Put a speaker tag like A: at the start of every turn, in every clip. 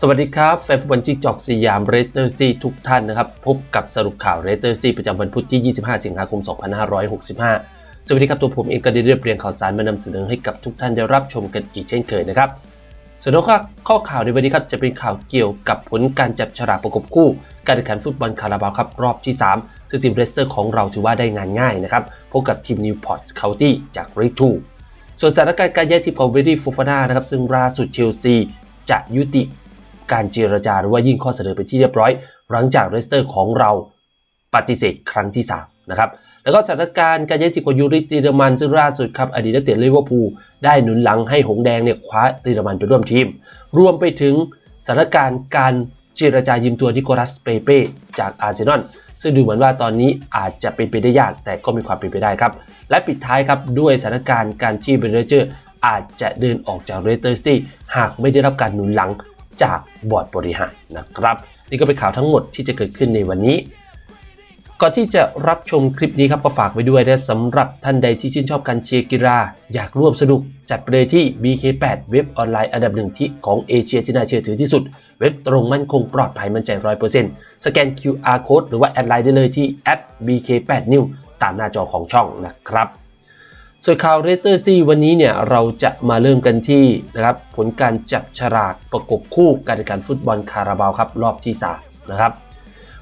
A: สวัสดีครับ แฟนฟุตบอลจิกจอกสยามเรเตอร์ซีทุกท่านนะครับ พบกับสรุปข่าวเรเตอร์ซีประจำวันพุธที่ 25 สิงหาคม 2565 สวัสดีครับ ตัวผมเองก็ได้เรียบเรียงข่าวสารมานำเสนอให้กับทุกท่านได้รับชมกันอีกเช่นเคยนะครับ ส่วนหัวข้อข่าวในวันนี้ครับจะเป็นข่าวเกี่ยวกับผลการจับฉลากประกบคู่ การแข่งขันฟุตบอลคาราบาวครับรอบที่ 3 ซึ่งทีมเรสเตอร์ของเราถือว่าได้งานง่ายนะครับพบกับทีมนิวพอร์ตเคาน์ตี้จากริทูส่วนสถานการณ์การย้ายทีมของเวดี้ฟูฟาน่านะครับซึ่งล่าสุดเชลซีจะยุติ การเจรจาหรือว่ายื่นข้อเสนอไปที่เรียบร้อย หลังจากเรสเตอร์ของเราปฏิเสธครั้งที่3นะครับแล้วก็สถานการณ์การย้ายทีมของยูริตีเดอร์มันซึ่งล่าสุดครับอดีตนักเตะลิเวอร์พูลได้หนุนหลังให้หงแดงเนี่ยคว้าตีเดอรมันไปร่วมทีม รวมไปถึงสถานการณ์การเจรจายืมตัวนิโคลัสเปเป้จากอาร์เซนอลซึ่งดูเหมือนว่าตอนนี้อาจจะเป็นไปได้ยากแต่ก็มีความเป็นไปได้ครับ และปิดท้ายครับด้วยสถานการณ์การที่เบรเจอร์อาจจะเดินออกจากเรสเตอร์ซิตี้หากไม่ได้รับการหนุนหลัง จากบอร์ดบริหารนะครับ นี่ก็เป็นข่าวทั้งหมดที่จะเกิดขึ้นในวันนี้ ก่อนที่จะรับชมคลิปนี้ครับก็ฝากไว้ด้วยนะสำหรับท่านใดที่ชื่นชอบการเชียร์กีฬาอยากร่วมสนุกจัดไปเลยที่ BK8 เว็บออนไลน์อันดับหนึ่งที่ของเอเชียที่น่าเชื่อถือที่สุด เว็บตรงมั่นคงปลอดภัยมั่นใจ100%สแกน QR code หรือว่าแอดไลน์ได้เลยที่ @bk8new ตามหน้าจอของช่องนะครับ ส่วนข่าวเรเตอร์ซี่วันนี้เนี่ยเราจะมาเริ่มกันที่นะครับผลการจับฉลากประกบคู่การแข่งขันฟุตบอลคาราบาวครับรอบที่3นะครับ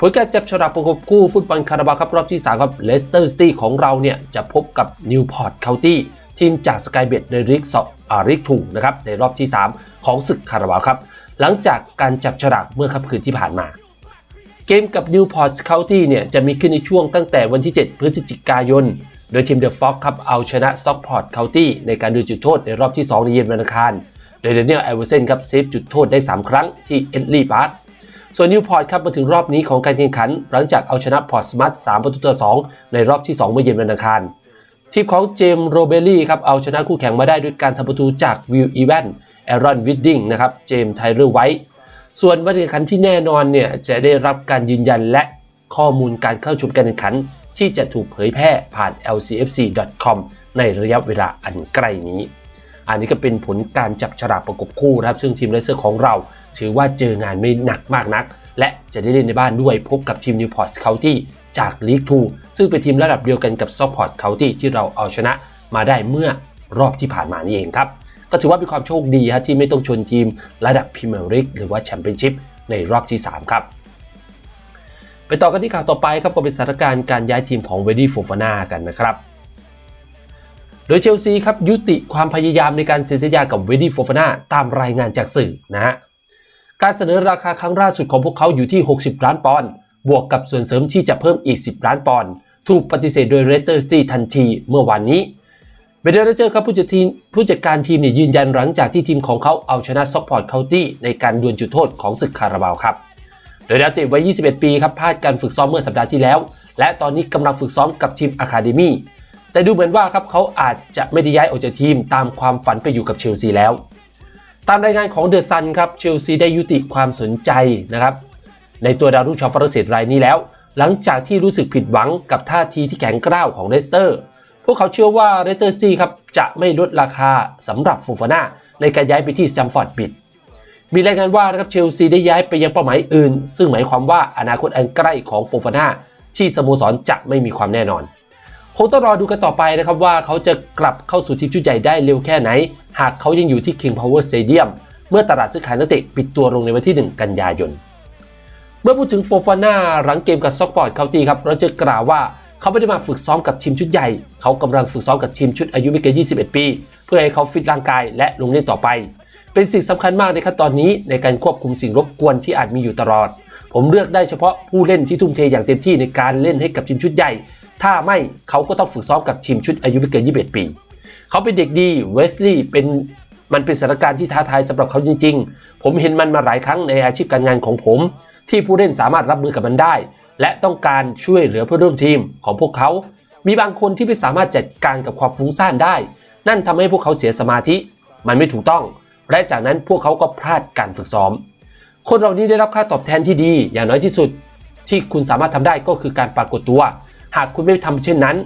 A: ผลการจับฉลากประกบคู่ฟุตบอลคาราบาวครับรอบที่3ครับเลสเตอร์ซิตี้ของเราเนี่ยจะพบกับนิวพอร์ตเคานตี้ทีมจากสกายเบดในริกสอาริกทูนะครับในรอบที่ 3 ของศึกคาราบาวครับ หลังจากการจับฉลากเมื่อค่ำคืนที่ผ่านมา เกมกับ Newport County เนี่ยจะมีขึ้นในช่วงตั้งแต่วันที่ 7 พฤศจิกายน โดยทีมเดอะฟ็อกครับเอาชนะซ็อกพอร์ตเคาน์ตี้ในการดูจุดโทษในรอบที่ 2 ในเย็นวันอังคารโดยเดนเนียลไอเวอร์เซนครับเซฟจุดโทษได้ 3 ครั้งที่เอ็ดลีพาร์คส่วนนิวพอร์ตครับมาถึงรอบนี้ของการแข่งขัน หลังจากเอาชนะพอร์ตสมาร์ท3ประตูต่อ 2 ในรอบที่ 2 เมื่อเย็นวันอังคารทีมของเจมส์โรเบลลี่ครับเอาชนะคู่แข่งมาได้ด้วยการทำประตูจากวิลอีแวนแอรอนวิดดิงนะครับเจมส์ไทเลอร์ไวท์ส่วนวันแข่งขันที่แน่นอนเนี่ยจะได้รับการยืนยันและข้อมูลการเข้าชมการแข่งขัน ที่จะถูกเผยแพร่ผ่าน lcfc.com ในระยะเวลาอันใกล้นี้ อันนี้ก็เป็นผลการจับฉลากประกบคู่นะครับ ซึ่งทีมเลสเซอร์ของเรา ถือว่าเจองานไม่หนักมากนัก และจะได้เล่นในบ้านด้วยพบกับทีม Newport County จากลีก2ซึ่งเป็นทีมระดับเดียวกันกับ Stockport County ที่เราเอาชนะมาได้เมื่อรอบที่ผ่านมานี่เองครับก็ถือว่าเป็นความโชคดีฮะที่ไม่ต้องชนทีมระดับพรีเมียร์ลีกหรือว่าแชมเปี้ยนชิพในรอบที่ 3 ครับ ไปต่อกันที่ข่าวต่อไปครับก็เป็นสถานการณ์การย้ายทีมของเวดี้โฟฟาน่ากันนะครับโดยเชลซีครับยุติความพยายามในการเซ็นสัญญากับเวดี้โฟฟาน่าตามรายงานจากสื่อนะฮะการเสนอราคาครั้งล่าสุดของพวกเขาอยู่ที่ 60 ล้านปอนด์บวกกับส่วนเสริมที่จะเพิ่มอีก 10 ล้านปอนด์ถูกปฏิเสธโดยเรสเตอร์ซิตี้ทันทีเมื่อวานนี้เบเดอร์เจอร์ครับผู้จัดทีมผู้จัดการทีมเนี่ยยืนยันหลังจากที่ทีมของเขาเอาชนะซ็อกพอร์ตเคานตี้ในการดวลจุดโทษของศึกคาราบาวครับ โดยดาวเตะวัย 21 ปีครับพลาดการฝึกซ้อมเมื่อสัปดาห์ที่แล้ว และตอนนี้กำลังฝึกซ้อมกับทีมอะคาเดมี่แต่ดูเหมือนว่าครับเขาอาจจะไม่ได้ย้ายออกจากทีมตามความฝันไปอยู่กับเชลซีแล้ว ตามรายงานของเดอะซันครับเชลซีได้ยุติความสนใจนะครับในตัวดาวรุ่งชาวฝรั่งเศสรายนี้แล้ว หลังจากที่รู้สึกผิดหวังกับท่าทีที่แข็งกร้าวของเลสเตอร์ พวกเขาเชื่อว่าเรสเตอร์ซีครับจะไม่ลดราคาสำหรับฟูฟาน่าในการย้ายไปที่แซมฟอร์ดบิด มีรายงานว่านะครับเชลซีได้ย้ายไปยังเป้าหมายอื่น ซึ่งหมายความว่าอนาคตอันใกล้ของโฟฟาน่าที่สโมสรจะไม่มีความแน่นอนคงต้องรอดูกันต่อไปนะครับว่าเขาจะกลับเข้าสู่ทีมชุดใหญ่ได้เร็วแค่ไหน หากเขายังอยู่ที่ King Power Stadium เมื่อตลาดซื้อขายนักเตะปิดตัวลงในวันที่ 1 กันยายน เมื่อพูดถึงโฟฟาน่าหลังเกมกับซ็อกปอร์ตเคาตีครับเราจะกล่าวว่าเขาไม่ได้มาฝึกซ้อมกับทีมชุดใหญ่ เขากำลังฝึกซ้อมกับทีมชุดอายุไม่เกิน 21 ปี เพื่อให้เขาฟิตร่างกายและลงเล่นต่อไป เป็นสิ่งสำคัญมากในขั้นตอนนี้ในการควบคุมสิ่งรบกวนที่อาจมีอยู่ตลอด ผมเลือกได้เฉพาะผู้เล่นที่ทุ่มเทอย่างเต็มที่ในการเล่นให้กับทีมชุดใหญ่ ถ้าไม่เขาก็ต้องฝึกซ้อมกับทีมชุดอายุไม่เกิน 21 ปี เขาเป็นเด็กดีเวสลีย์เป็นมันเป็นสถานการณ์ที่ท้าทายสำหรับเขาจริง ๆ ผมเห็นมันมาหลายครั้งในอาชีพการงานของผม ที่ผู้เล่นสามารถรับมือกับมันได้ และต้องการช่วยเหลือเพื่อนร่วมทีมของพวกเขา มีบางคนที่ไม่สามารถจัดการกับความฟุ้งซ่านได้ นั่นทำให้พวกเขาเสียสมาธิ มันไม่ถูกต้อง และจากนั้นพวกเขาก็พลาดการฝึกซ้อม คนเหล่านี้ได้รับค่าตอบแทนที่ดีอย่างน้อยที่สุด ที่คุณสามารถทำได้ก็คือการปรากฏตัว หากคุณไม่ทำเช่นนั้น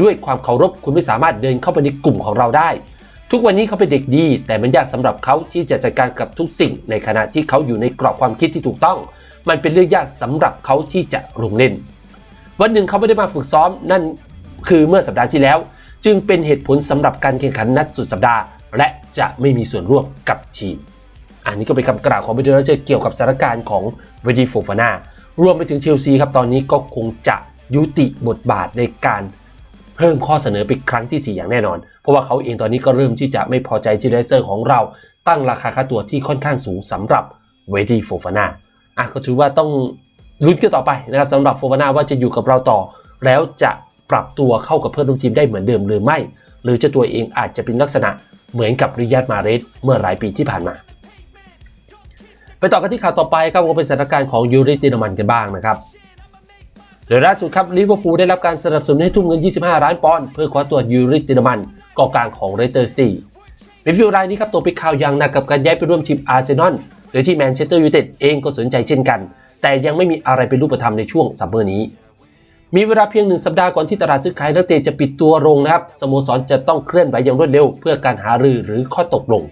A: ด้วยความเคารพคุณไม่สามารถเดินเข้าไปในกลุ่มของเราได้ ทุกวันนี้เขาเป็นเด็กดี แต่มันยากสำหรับเขาที่จะจัดการกับทุกสิ่ง ในขณะที่เขาอยู่ในกรอบความคิดที่ถูกต้อง มันเป็นเรื่องยากสำหรับเขาที่จะลงเล่น วันหนึ่งเขาไม่ได้มาฝึกซ้อมนั่นคือเมื่อสัปดาห์ที่แล้ว จึงเป็นเหตุผลสำหรับการแข่งขันนัดสุดสัปดาห์ และจะไม่มีส่วนร่วมกับทีม อันนี้ก็เป็นคำกล่าวของเบเดอร์เจเกี่ยวกับสถานการณ์ของเวดีโฟฟานารวมไปถึงเชลซีครับตอนนี้ก็คงจะยุติบทบาทในการเพิ่มข้อเสนอไปครั้งที่ 4 อย่างแน่นอน เพราะว่าเขาเองตอนนี้ก็เริ่มที่จะไม่พอใจที่เลสเตอร์ของเราตั้งราคาค่าตัวที่ค่อนข้างสูงสำหรับเวดีโฟฟานาอะก็ถือว่าต้องลุ้นกันต่อไปนะครับสำหรับโฟฟานาว่าจะอยู่กับเราต่อ แล้วจะปรับตัวเข้ากับเพื่อนร่วมทีมได้เหมือนเดิมหรือไม่ หรือจะตัวเองอาจจะเป็นลักษณะ เหมือนกับริยาดมาเรสเมื่อหลายปีที่ผ่านมา ไปต่อกันที่ข่าวต่อไปครับก็เป็นสถานการณ์ของยูริตินมันกันบ้างนะครับโดยล่าสุดครับลิเวอร์พูลได้รับการสนับสนุนให้ทุ่มเงิน 25 ล้านปอนด์เพื่อคว้าตัวยูริตินมันกองกลางของเรเตอร์สตีมิดฟิลด์รายนี้ครับตัวไปข่าวอย่างหนักกับการย้ายไปร่วมทีมอาร์เซนอลโดยที่แมนเชสเตอร์ยูไนเต็ดเองก็สนใจเช่นกัน แต่ยังไม่มีอะไรเป็นรูปธรรมในช่วงซัมเมอร์นี้ มีเวลาเพียงหนึ่งสัปดาห์ก่อนที่ตลาดซื้อขายนักเตะจะปิดตัวลงนะครับสโมสรจะต้องเคลื่อนไหวอย่างรวดเร็ว เพื่อการหารือหรือข้อตกลง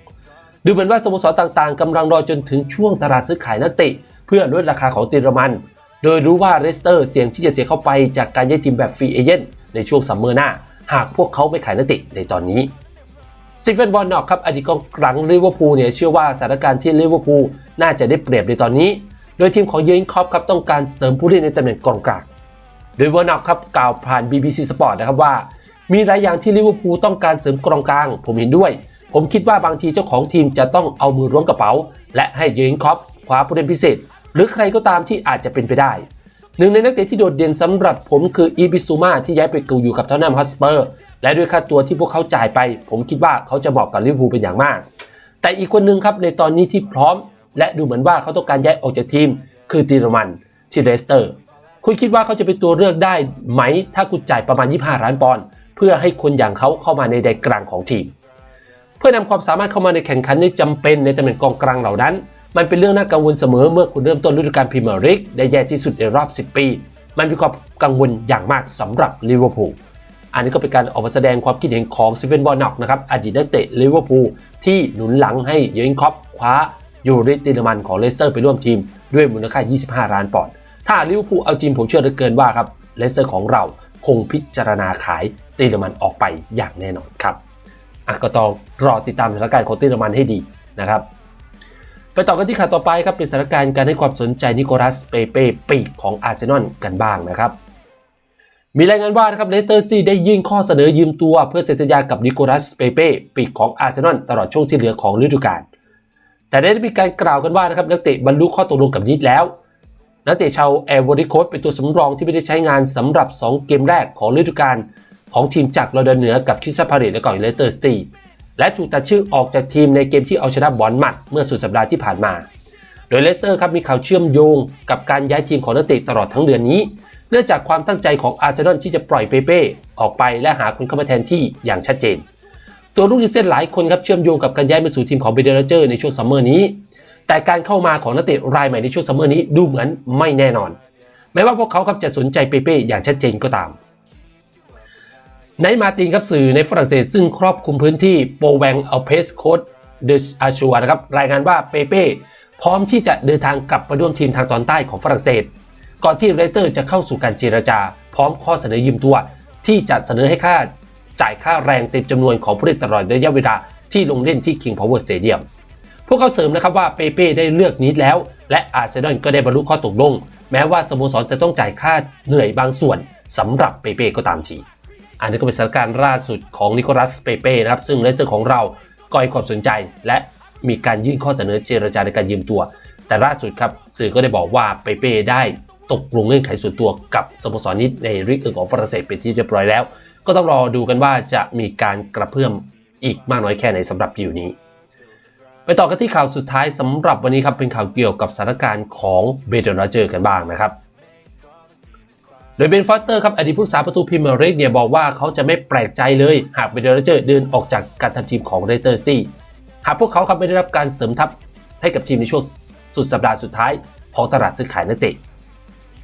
A: ดูเหมือนว่าสโมสรต่างๆกำลังรอจนถึงช่วงตลาดซื้อขายนักเตะเพื่อลดราคาของติรมัน โดยรู้ว่าเรสเตอร์เสี่ยงที่จะเสียเข้าไปจากการย้ายทีมแบบฟรีเอเจนต์ในช่วงซัมเมอร์หน้า หากพวกเขาไม่ขายนักเตะในตอนนี้สตีเฟนวอร์นอกครับอดีตกองกลางลิเวอร์พูลเนี่ยเชื่อว่าสถานการณ์ที่ลิเวอร์พูลน่าจะได้เปรียบในตอนนี้ โดยทีมของเยอร์นคอปครับต้องการเสริมผู้เล่นในตำแหน่งกองกลาง โดยวอร์นอกครับกล่าวผ่าน BBC Sport นะครับว่า มีหลายอย่างที่ลิเวอร์พูลต้องการเสริมกองกลาง ผมเห็นด้วย ผมคิดว่าบางทีเจ้าของทีมจะต้องเอามือล้วงกระเป๋า และให้เยนคอปคว้าผู้เล่นพิเศษ หรือใครก็ตามที่อาจจะเป็นไปได้ หนึ่งในนักเตะที่โดดเด่นสำหรับผมคืออีบิซูมาที่ย้ายไปกูอยู่กับเทอตแนมฮอสเปอร์และด้วยค่าตัวที่พวกเขาจ่ายไป ผมคิดว่าเขาจะเหมาะกับลิเวอร์พูลเป็นอย่างมาก แต่อีกคนหนึ่งครับในตอนนี้ที่พร้อม และดูเหมือนว่าเขาต้องการย้ายออกจากทีม คือตีรมันที่เลสเตอร์ คุณคิดว่าเขาจะเป็นตัวเลือกได้ไหม ถ้าคุณจ่ายประมาณ 25 ล้านปอนด์เพื่อให้คนอย่างเขาเข้ามาในใจกลางของทีม เพื่อนำความสามารถเข้ามาในแข่งขันที่จำเป็นในตำแหน่งกองกลางเหล่านั้น มันเป็นเรื่องน่ากังวลเสมอเมื่อคุณเริ่มต้นฤดูกาลพรีเมียร์ลีกได้แย่ที่สุดในรอบ 10 ปี มันมีความกังวลอย่างมากสำหรับลิเวอร์พูลอันนี้ก็เป็นการออกมาแสดงความคิดเห็นของสตีเฟนบอลน็อกนะครับอดีตนักเตะลิเวอร์พูลที่หนุนหลังให้เยอร์นคอปคว้ายูริติลมันของเลสเตอร์ไปร่วมทีมด้วยมูลค่า 25 ล้านปอนด์ ถ้าลิเวอร์พูลเอาจริงผมเชื่อเหลือเกินว่าครับเลสเตอร์ของเราคงพิจารณาขายติลมันออกไปอย่างแน่นอนครับอะก็ต้องรอติดตามสถานการณ์ของติลมันให้ดีนะครับไปต่อกันที่ข่าวต่อไปครับเป็นสถานการณ์การให้ความสนใจนิโคลัสเปเป้ปีกของอาร์เซนอลกันบ้างนะครับมีรายงานว่านะครับเลสเตอร์ซีได้ยื่นข้อเสนอยืมตัวเพื่อเซ็นสัญญากับนิโคลัสเปเป้ปีกของอาร์เซนอลตลอดช่วงที่เหลือของฤดูกาลแต่ได้มีการกล่าวกันว่านะครับนักเตะบรรลุข้อตกลงกับยิดแล้ว นักเตะชาวแอร์วอริโคสเป็นตัวสำรองที่ไม่ได้ใช้งานสำหรับ 2 เกมแรกของฤดูกาลของทีมจากลอนดอนเหนือกับคิสซาพาเรตและก่อนเลสเตอร์ซิตี้และถูกตัดชื่อออกจากทีมในเกมที่เอาชนะบอลมัดเมื่อสุดสัปดาห์ที่ผ่านมา โดยเลสเตอร์ครับมีข่าวเชื่อมโยงกับการย้ายทีมของนักเตะตลอดทั้งเดือนนี้ เนื่องจากความตั้งใจของอาร์เซนอลที่จะปล่อยเปเป้ออกไปและหาคนเข้ามาแทนที่อย่างชัดเจน ตัวลูกยิงเส้นหลายคนครับเชื่อมโยงกับการย้ายมาสู่ทีมของเบเดอร์เจอร์ในช่วงซัมเมอร์นี้ แต่การเข้ามาของนักเตะรายใหม่ในช่วงซัมเมอร์นี้ดูเหมือนไม่แน่นอน แม้ว่าพวกเขาครับจะสนใจเปเป้อย่างชัดเจนก็ตามในมาตินครับสื่อในฝรั่งเศสซึ่งครอบคลุมพื้นที่โปแวงอัลเพสโคดเดชอาชัวนะครับรายงานว่าเปเป้พร้อมที่จะเดินทางกลับไปร่วมทีมทางตอนใต้ของฝรั่งเศส ก่อนที่เรสเตอร์จะเข้าสู่การเจรจา พร้อมข้อเสนอยืมตัว ที่จะเสนอให้ค่าจ่ายค่าแรงเต็มจำนวนของผู้เล่นตลอดระยะเวลาที่ลงเล่นที่ King Power Stadium พวกเขาเสริมนะครับว่าเปเป้ได้เลือกนิดแล้ว และอาร์เซนอลก็ได้บรรลุข้อตกลง แม้ว่าสโมสรจะต้องจ่ายค่าเหนื่อยบางส่วนสำหรับเปเป้ก็ตามที อันนี้ก็เป็นสถานการณ์ล่าสุดของนิโคลัสเปเป้นะครับ ซึ่งเลสเตอร์ของเราก็ให้ความสนใจ และมีการยื่นข้อเสนอเจรจาในการยืมตัว แต่ล่าสุดครับสื่อก็ได้บอกว่าเปเป้ได้ตกลงเงื่อนไขส่วนตัวกับสโมสรนี้ในลีกอื่นของฝรั่งเศสเป็นที่เรียบร้อยแล้ว ก็ต้องรอดูกันว่าจะมีการกระเพื่อมอีกมากน้อยแค่ไหนสำหรับดิวนี้ ไปต่อกันที่ข่าวสุดท้ายสำหรับวันนี้ครับเป็นข่าวเกี่ยวกับสถานการณ์ของเบเดอร์เจอร์กันบ้างนะครับโดยเบนฟอสเตอร์ครับอดีตผู้รักษาประตูพรีเมียร์ลีกเนี่ยบอกว่าเขาจะไม่แปลกใจเลยหากเบเดอร์เจอร์เดินออกจากการทำทีมของเรเตอร์ซี่หากพวกเขาครับไม่ได้รับการเสริมทัพให้กับทีมในช่วงสุดสัปดาห์สุดท้ายของตลาดซื้อขายนักเตะ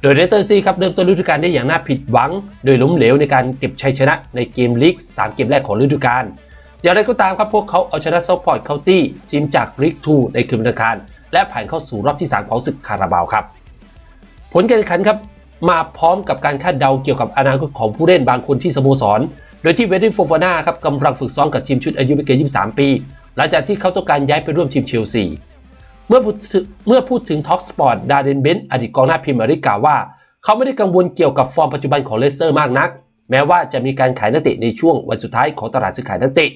A: โดยเรเตอร์ซี่ครับเริ่มต้นฤดูกาลได้อย่างน่าผิดหวัง โดยล้มเหลวในการเก็บชัยชนะในเกมลีก3 เกมแรกของฤดูกาล อย่างไรก็ตามครับพวกเขาเอาชนะซัพพอร์ตเคาน์ตี้ทีมจากริกทูในคืนวันอังคาร และผ่านเข้าสู่รอบที่ 3 ของศึกคาราบาวครับ ผลการแข่งขันครับมาพร้อมกับการคาดเดาเกี่ยวกับอนาคตของผู้เล่นบางคนที่สโมสร โดยที่เวดดี้โฟฟาน่าครับกำลังฝึกซ้อมกับทีมชุดอายุไม่เกิน 23 ปี หลังจากที่เขาต้องการย้ายไปร่วมทีมเชลซีเมื่อพูดถึงเมื่อพูดถึงท็อกสปอร์ตดาเดนเบนอดีตกองหน้าพรีเมียร์ลีกกล่าวว่า เขาไม่ได้กังวลเกี่ยวกับฟอร์มปัจจุบันของเลสเตอร์มากนัก แม้ว่าจะมีการขายนักเตะในช่วงวันสุดท้ายของตลาดซื้อขายนักเตะ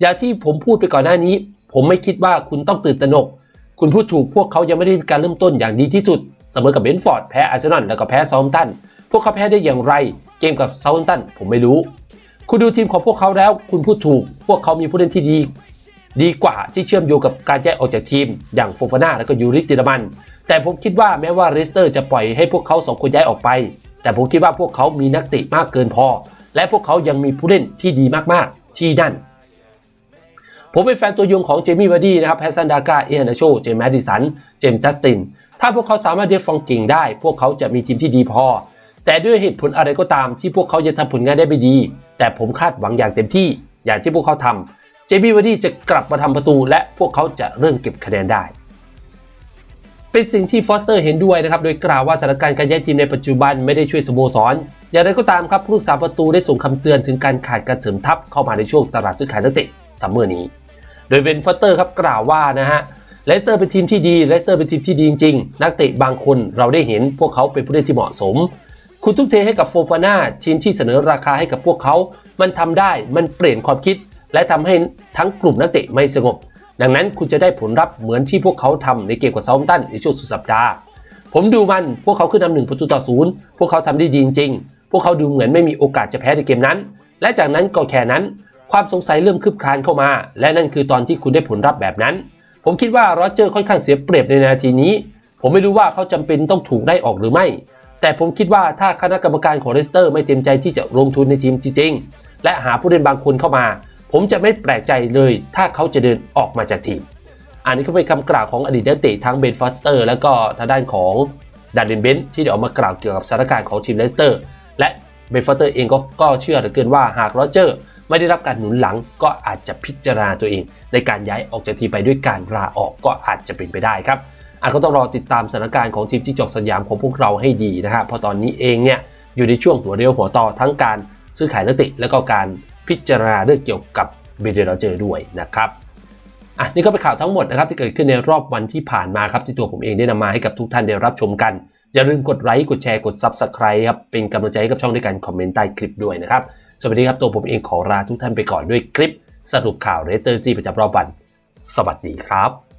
A: อย่างที่ผมพูดไปก่อนหน้านี้ ผมไม่คิดว่าคุณต้องตื่นตระหนก คุณพูดถูกพวกเขายังไม่ได้มีการเริ่มต้นอย่างดีที่สุดเสมอกับเบนฟอร์ดแพ้อาร์เซนอลแล้วก็แพ้ซาท์แฮมป์ตันพวกเขาแพ้ได้อย่างไร เกมกับซาท์แฮมป์ตันผมไม่รู้ คุณดูทีมของพวกเขาแล้ว คุณพูดถูก พวกเขามีผู้เล่นที่ดี ดีกว่าที่เชื่อมโยงกับการแยกออกจากทีม อย่างโฟฟาน่าและก็ยูริติดามัน แต่ผมคิดว่าแม้ว่าเรสเตอร์จะปล่อยให้พวกเขาสองคนย้ายออกไป แต่ผมคิดว่าพวกเขามีนักเตะมากเกินพอ และพวกเขายังมีผู้เล่นที่ดีมากๆ ที่นั่น ผมเป็นแฟนตัวยงของเจมี่วาร์ดี้นะครับแฮสซันดากาเอียนาโชเจมส์แมดดิสัน เจมส์จัสติน ถ้าพวกเขาสามารถเรียกฟองกิ่งได้ พวกเขาจะมีทีมที่ดีพอ แต่ด้วยเหตุผลอะไรก็ตามที่พวกเขาจะทำผลงานได้ไม่ดี แต่ผมคาดหวังอย่างเต็มที่ อย่างที่พวกเขาทำเจมี่วาร์ดี้จะกลับมาทำประตู และพวกเขาจะเริ่มเก็บคะแนนได้ เป็นสิ่งที่ฟอสเตอร์เห็นด้วยนะครับโดยกล่าวว่าสถานการณ์การย้ายทีมในปัจจุบันไม่ได้ช่วยสโมสรอย่างไรก็ตามครับผู้รักษาประตูได้ส่งคำเตือนถึงการขาดการเสริมทัพเข้ามาในช่วงตลาดซื้อขายนักเตะซัมเมอร์นี้ โดยเวนฟอสเตอร์ครับกล่าวว่านะฮะเลสเตอร์เป็นทีมที่ดีเลสเตอร์เป็นทีมที่ดีจริงๆ นักเตะบางคนเราได้เห็นพวกเขาเป็นผู้เล่นที่เหมาะสม คุณทุ่มเทให้กับโฟฟาน่าทีมที่เสนอราคาให้กับพวกเขา มันทำได้มันเปลี่ยนความคิด และทำให้ทั้งกลุ่มนักเตะไม่สงบ ดังนั้นคุณจะได้ผลลัพธ์เหมือนที่พวกเขาทำในเกมกับเซาท์แฮมตันในช่วงสุดสัปดาห์ ผมดูมันพวกเขาขึ้นนำหนึ่งประตูต่อศูนย์พวกเขาทำได้ดีจริงๆพวกเขาดูเหมือนไม่มีโอกาสจะแพ้ในเกมนั้น และจากนั้นก็แค่นั้น ความสงสัยเริ่มคืบคลานเข้ามา และนั่นคือตอนที่คุณได้ผลลัพธ์แบบนั้น ผมคิดว่าโรเจอร์ค่อนข้างเสียเปรียบในนาทีนี้ ผมไม่รู้ว่าเขาจำเป็นต้องถูกได้ออกหรือไม่ แต่ผมคิดว่าถ้าคณะกรรมการของเลสเตอร์ไม่เต็มใจที่จะลงทุนในทีมจริงๆและหาผู้เล่นบางคนเข้ามา ผมจะไม่แปลกใจเลย ถ้าเขาจะเดินออกมาจากทีม อันนี้ก็เป็นคำกล่าวของอดีตนักเตะทั้งเบนฟอสเตอร์ แล้วก็ทางด้านของดันเดนเบนที่ได้ออกมากล่าวเกี่ยวกับสถานการณ์ของทีมเลสเตอร์ และเบนฟอสเตอร์เองก็ก็เชื่อเหลือเกินว่าหากโรเจอร์ ไม่ได้รับการหนุนหลังก็อาจจะพิจารณาตัวเอง ในการย้ายออกจากทีมไปด้วยการลาออกก็อาจจะเป็นไปได้ครับอาจก็ต้องรอติดตามสถานการณ์ของทีมที่จอกสยามของพวกเราให้ดีนะครับเพราะตอนนี้เองเนี่ยอยู่ในช่วงหัวเรียวหัวต่อทั้งการซื้อขายนักเตะและก็การพิจารณาเรื่องเกี่ยวกับเบเดอร์เจอร์ด้วยนะครับอะนี่ก็เป็นข่าวทั้งหมดนะครับที่เกิดขึ้นในรอบวันที่ผ่านมาครับที่ตัวผมเองได้นำมาให้กับทุกท่านได้รับชมกัน อย่าลืมกดไลค์กดแชร์กด Subscribe ครับเป็นกำลังใจให้กับช่องด้วยการคอมเมนต์ใต้คลิปด้วยนะครับ สวัสดีครับ ตัวผมเองขอลาทุกท่านไปก่อนด้วยคลิปสรุปข่าวเรเตอร์ซีประจำรอบวัน สวัสดีครับ